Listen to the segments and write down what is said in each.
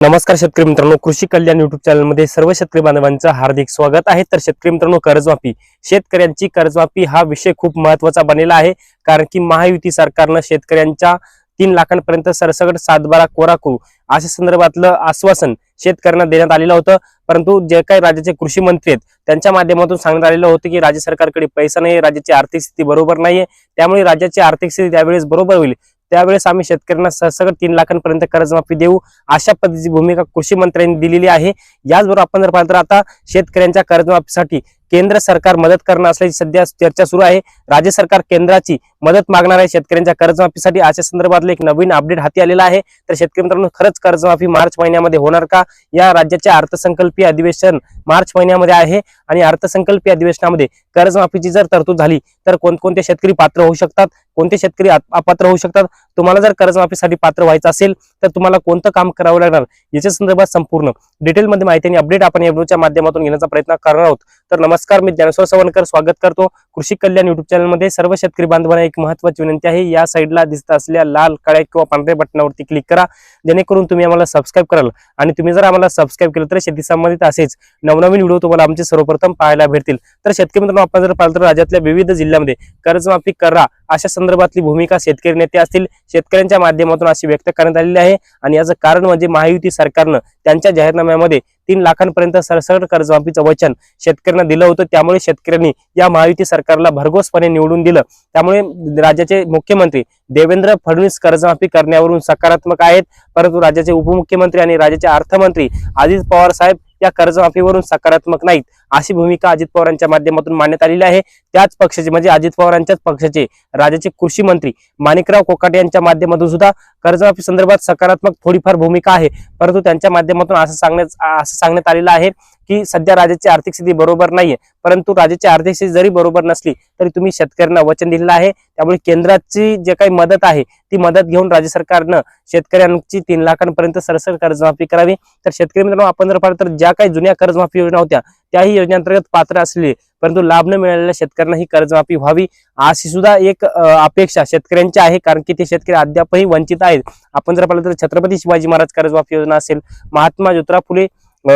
नमस्कार शेतकरी मित्रांनो कृषी कल्याण युट्यूब चॅनलमध्ये सर्व शेतकरी बांधवांचं हार्दिक स्वागत आहे. तर शेतकरी मित्रांनो कर्जमाफी. शेतकऱ्यांची कर्जमाफी हा विषय खूप महत्त्वाचा बनलेला आहे. कारण की महायुती सरकारनं शेतकऱ्यांच्या तीन लाखांपर्यंत सरसगट सातबारा कोरा करू अशा संदर्भातलं आश्वासन शेतकऱ्यांना देण्यात आलेलं होतं. परंतु जे काही राज्याचे कृषी मंत्री आहेत त्यांच्या माध्यमातून सांगण्यात आलेलं होतं की राज्य सरकारकडे पैसा नाही राज्याची आर्थिक स्थिती बरोबर नाहीये. त्यामुळे राज्याची आर्थिक स्थिती त्यावेळेस बरोबर होईल. त्यावेळेस आम्ही शेतकऱ्यांना सरसकट तीन लाखांपर्यंत कर्जमाफी देऊ अशा पद्धतीची भूमिका कृषी मंत्र्यांनी दिलेली आहे. याचबरोबर आपण जर पाहिलं तर आता शेतकऱ्यांच्या कर्जमाफीसाठी केंद्र सरकार मदत करणार असल्याची सध्या चर्चा सुरू आहे. राज्य सरकार केंद्राची मदत मागणार आहे शेतकऱ्यांच्या कर्जमाफीसाठी. अशा संदर्भातलं एक नवीन अपडेट हाती आलेला आहे. तर शेतकरी मित्रांनो खरंच कर्जमाफी मार्च महिन्यामध्ये होणार का? या राज्याचे अर्थसंकल्पीय अधिवेशन मार्च महिन्यामध्ये आहे आणि अर्थसंकल्पीय अधिवेशनामध्ये कर्जमाफीची जर तरतूद झाली तर कोणकोणते शेतकरी पात्र होऊ शकतात? कोणते शेतकरी अपात्र होऊ शकतात? तुम्हाला जर कर्जमाफीसाठी पात्र व्हायचं असेल तर तुम्हाला कोणतं काम करावं लागणार? याच्या संदर्भात संपूर्ण डिटेलमध्ये माहिती आणि अपडेट आपण या व्हिडिओच्या माध्यमातून घेण्याचा प्रयत्न करणार आहोत. तर नमस्कार मी ज्ञानेश्वर सवनकर. स्वागत करतो. कृषी कल्याण युट्यूब चॅनलमध्ये सर्व शेतकरी बांधवांना एक महत्वाची विनंती आहे. या साईडला दिसत असलेल्या लाल काळ्या किंवा पांढऱ्या बटनावरती क्लिक करा. जेणेकरून तुम्ही आम्हाला सबस्क्राईब कराल. आणि तुम्ही जर आम्हाला सबस्क्राईब केलं तर शेती संबंधित असेच नवनवीन व्हिडिओ तुम्हाला आमचे सर्वप्रथम पाहायला भेटतील. तर शेतकरी मित्रांनो आपण जर पाहिलं तर राज्यातल्या विविध जिल्ह्यामध्ये कर्जमाफी करा अशा संदर्भातली भूमिका शेतकरी नेते असतील शेतकऱ्यांच्या माध्यमातून अशी व्यक्त करण्यात आलेली आहे. आणि याचं कारण म्हणजे महायुती सरकारनं त्यांच्या जाहीरनाम्यामध्ये तीन लाखांपर्यंत सरसकट कर्जमाफीचं वचन शेतकऱ्यांना दिलं होतं. त्यामुळे शेतकऱ्यांनी या महायुती सरकारला भरघोसपणे निवडून दिलं. त्यामुळे राज्याचे मुख्यमंत्री देवेंद्र फडणवीस कर्जमाफी करण्यावरून सकारात्मक आहेत. परंतु राज्याचे उपमुख्यमंत्री आणि राज्याचे अर्थमंत्री अजित पवार साहेब या कर्जमाफीवरून सकारात्मक नाहीत. अशी भूमिका अजित पवारांच्या माध्यमातून मांडण्यात आलेली आहे. त्याच पक्षाचे म्हणजे अजित पवारांच्याच पक्षाचे राज्याचे कृषी मंत्री माणिकराव कोकाटे यांच्या माध्यमातून सुद्धा कर्जमाफी संदर्भात सकारात्मक थोडीफार भूमिका आहे. परंतु त्यांच्या माध्यमातून असं सांगण्यात असं सांगण्यात आलेलं आहे की सध्या राज्याची आर्थिक स्थिती बरोबर नाहीये. परंतु राज्याची आर्थिक स्थिती जरी बरोबर नसली तरी तुम्ही शेतकऱ्यांना वचन दिलेलं आहे. त्यामुळे केंद्राची जे काही मदत आहे ती मदत घेऊन राज्य सरकारनं शेतकऱ्यांची तीन लाखांपर्यंत सरसर कर्जमाफी करावी. तर शेतकरी मित्रांनो आपण जर पाहिलं तर ज्या काही जुन्या कर्जमाफी योजना होत्या त्याही योजनेअंतर्गत पात्र असले परंतु लाभ न मिळालेल्या शेतकऱ्यांना ही कर्जमाफी व्हावी अशी सुद्धा एक अपेक्षा शेतकऱ्यांची आहे कारण की ते शेतकरी अद्यापही वंचित आहेत. आपण जर पाहिलं तर छत्रपती शिवाजी महाराज कर्जमाफी योजना असेल महात्मा ज्योतिराव फुले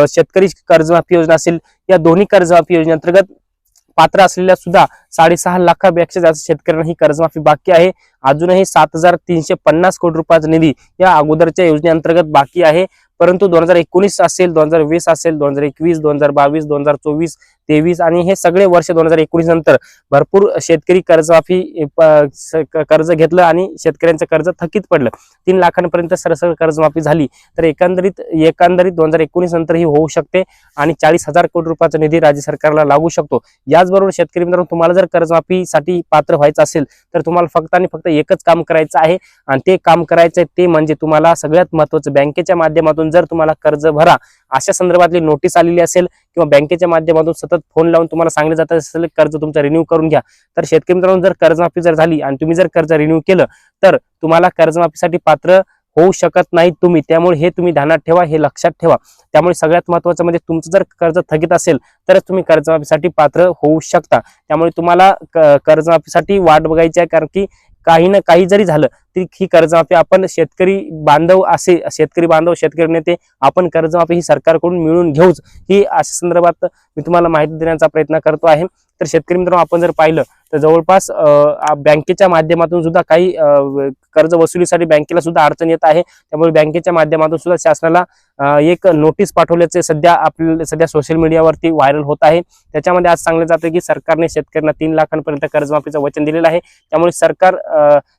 शेतकरी कर्जमाफी योजना असेल या दोन्ही कर्जमाफी योजनेअंतर्गत पात्र असलेल्या सुद्धा साडेसहा लाखापेक्षा जास्त शेतकऱ्यांना ही कर्जमाफी बाकी आहे. अजूनही सात हजार तीनशे पन्नास कोटी रुपयाचा निधी या अगोदरच्या योजनेअंतर्गत बाकी आहे. परंतु दोन हजार एकोणीस असेल दोन हजार वीस असेल दोन हजार एकवीस दोन हजार बावीस दोन हजार चोवीस तेवीस आणि हे सगळे वर्ष दोन हजार एकोणीस नंतर भरपूर शेतकरी कर्जमाफी कर्ज घेतलं आणि शेतकऱ्यांचं कर्ज थकीत पडलं. तीन लाखांपर्यंत सरसर कर्जमाफी झाली. तर एकंदरीत एकंदरीत दोन हजार एकोणीस नंतर ही होऊ शकते आणि चाळीस हजार कोटी रुपयाचा निधी राज्य सरकारला लागू शकतो. याचबरोबर शेतकरी मित्रांनो तुम्हाला जर कर्जमाफीसाठी पात्र व्हायचं असेल तर तुम्हाला फक्त आणि फक्त एकच काम करायचं आहे आणि ते काम करायचं ते म्हणजे तुम्हाला सगळ्यात महत्वाचं बँकेच्या माध्यमातून जर तुम्हाला कर्ज भरा अशा संदर्भातली नोटीस आलेली असेल किंवा बँकेच्या माध्यमातून सतत फोन लावून तुम्हाला सांगले जात असेल कर्ज तुमचं रिन्यू करून घ्या. तर शेतकरी मित्रांनो जर कर्जमाफी जर झाली आणि तुम्ही जर कर्ज रिन्यू केलं तर तुम्हाला कर्जमाफीसाठी पात्र होऊ शकत नाही तुम्ही. त्यामुळे हे तुम्ही ध्यानात ठेवा हे लक्षात ठेवा. त्यामुळे सगळ्यात महत्वाचं म्हणजे तुमचं जर कर्ज थकीत असेल तरच तुम्ही कर्जमाफीसाठी पात्र होऊ शकता. त्यामुळे तुम्हाला क- कर्जमाफीसाठी वाट बघायची आहे कारण की काही ना काही जरी झालं तरी ही कर्जमाफी आपण शेतकरी बांधव असे शेतकरी बांधव शेतकरी नेते आपण कर्जमाफी ही सरकारकडून मिळून घेऊच. ही अशा संदर्भात मी तुम्हाला माहिती देण्याचा प्रयत्न करतो आहे. तर शेतकरी मित्रांनो आपण जर पाहिलं तर जवळपास बँकेच्या माध्यमातून सुद्धा काही कर्ज वसुलीसाठी बँकेला सुद्धा अडचण येत आहे. त्यामुळे बँकेच्या माध्यमातून सुद्धा शासनाला एक नोटीस पाठवल्याचे सध्या आपल्याला सध्या सोशल मीडियावरती व्हायरल होत आहे. त्याच्यामध्ये आज सांगलं जातं की सरकारने शेतकऱ्यांना तीन लाखांपर्यंत कर्जमाफीचं वचन दिलेलं आहे. त्यामुळे सरकार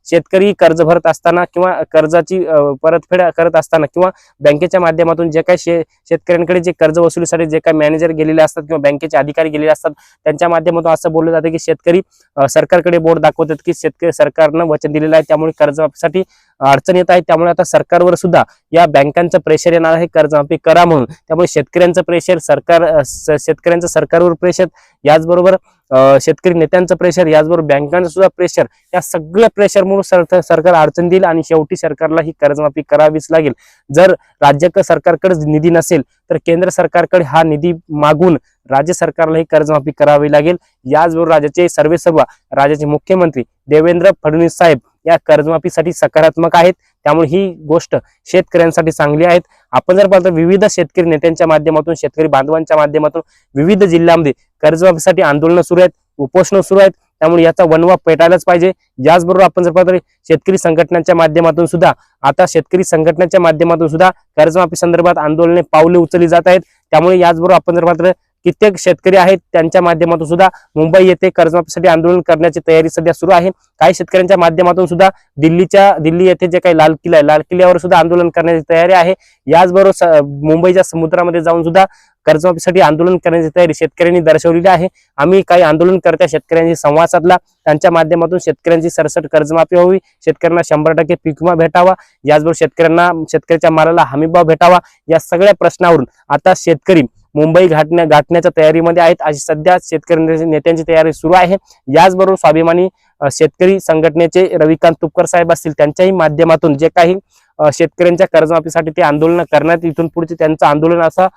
शेतकरी कर्ज भरत असताना किंवा कर्जाची परतफेड करत असताना किंवा बँकेच्या माध्यमातून जे काही शे शेतकऱ्यांकडे जे कर्ज वसुलीसाठी जे काही मॅनेजर गेलेले असतात किंवा बँकेचे अधिकारी गेलेले असतात त्यांच्या माध्यमातून असं बोललं जातं की शेतकरी सरकारकडे बोर्ड दाखवतात की शेतकरी सरकारनं वचन दिलेलं आहे त्यामुळे कर्जमाफीसाठी अडचण येत आहे. त्यामुळे आता सरकारवर सुद्धा या बँकांचं प्रेशर येणार आहे कर्जमाफी करा म्हणून. त्यामुळे शेतकऱ्यांचं प्रेशर सरकार शेतकऱ्यांचं सरकारवर प्रेशर याचबरोबर अं, शेतकरी नेत्यांचं प्रेशर याचबरोबर बँकांचं सुद्धा प्रेशर या सगळ्या प्रेशरमुळे सर सरकार अडचण देईल आणि शेवटी सरकारला ही कर्जमाफी करावीच लागेल. जर राज्य सरकारकडे निधी नसेल तर केंद्र सरकारकडे हा निधी मागून राज्य सरकारला ही कर्जमाफी करावी लागेल. याचबरोबर राज्याचे सर्वे सर्व राज्याचे मुख्यमंत्री देवेंद्र फडणवीस साहेब या कर्जमाफीसाठी सकारात्मक आहेत. त्यामुळे ही गोष्ट शेतकऱ्यांसाठी चांगली आहेत. आपण जर पाहिलं तर विविध शेतकरी नेत्यांच्या माध्यमातून शेतकरी बांधवांच्या माध्यमातून विविध जिल्ह्यामध्ये कर्जमाफीसाठी आंदोलनं सुरू आहेत उपोषणं सुरू आहेत. त्यामुळे याचा वनवा पेटायलाच पाहिजे. याचबरोबर आपण जर पाहतो शेतकरी संघटनांच्या माध्यमातून सुद्धा आता शेतकरी संघटनांच्या माध्यमातून सुद्धा कर्जमाफी संदर्भात आंदोलने पावले उचलली जात आहेत. त्यामुळे याचबरोबर आपण जर पाहतो कित्येक शेतकरी आहेत त्यांच्या माध्यमातून सुद्धा मुंबई येथे कर्जमाफीसाठी आंदोलन करण्याची तयारी सध्या सुरू आहे. काही शेतकऱ्यांच्या माध्यमातून सुद्धा दिल्लीच्या दिल्ली येथे जे काही लाल किल्ला आहे लाल किल्ल्यावर सुद्धा आंदोलन करण्याची तयारी आहे. याचबरोबर मुंबईच्या समुद्रामध्ये जाऊन सुद्धा कर्जमाफीसाठी आंदोलन करण्याची तयारी शेतकऱ्यांनी दर्शवलेली आहे. आम्ही काही आंदोलन करत्या शेतकऱ्यांशी संवाद साधला. त्यांच्या माध्यमातून शेतकऱ्यांची सरसट कर्जमाफी व्हावी. शेतकऱ्यांना शंभर टक्के पीक विमा भेटावा. याचबरोबर शेतकऱ्यांना शेतकऱ्याच्या मालाला हमीभाव भेटावा. या सगळ्या प्रश्नावरून आता शेतकरी मुंबई गाठण्या गाठण्याच्या तयारीमध्ये आहेत. अशी सध्या शेतकरी नेत्यांची तयारी सुरू आहे. याचबरोबर स्वाभिमानी शेतकरी संघटनेचे रविकांत तुपकर साहेब असतील त्यांच्याही माध्यमातून जे काही शेतकऱ्यांच्या कर्जमाफीसाठी ते आंदोलन करण्यात इथून पुढचे त्यांचं आंदोलन असं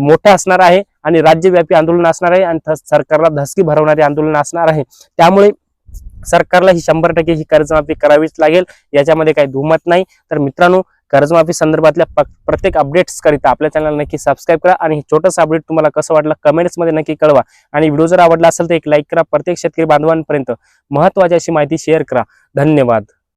मोठं असणार आहे आणि राज्यव्यापी आंदोलन असणार आहे आणि सरकारला धसकी भरवणारे आंदोलन असणार आहे. त्यामुळे सरकारला ही शंभर टक्के ही कर्जमाफी करावीच लागेल. याच्यामध्ये काही दुमत नाही. तर मित्रांनो कर्जमाफी संदर्भातल्या प्रत्येक अपडेट्स करिता आपल्या चॅनलला नक्की सबस्क्राईब करा आणि छोटंसं अपडेट तुम्हाला कसं वाटलं कमेंट्समध्ये नक्की कळवा. आणि व्हिडिओ जर आवडला असेल तर एक लाईक करा. प्रत्येक शेतकरी बांधवांपर्यंत महत्वाची अशी माहिती शेअर करा. धन्यवाद.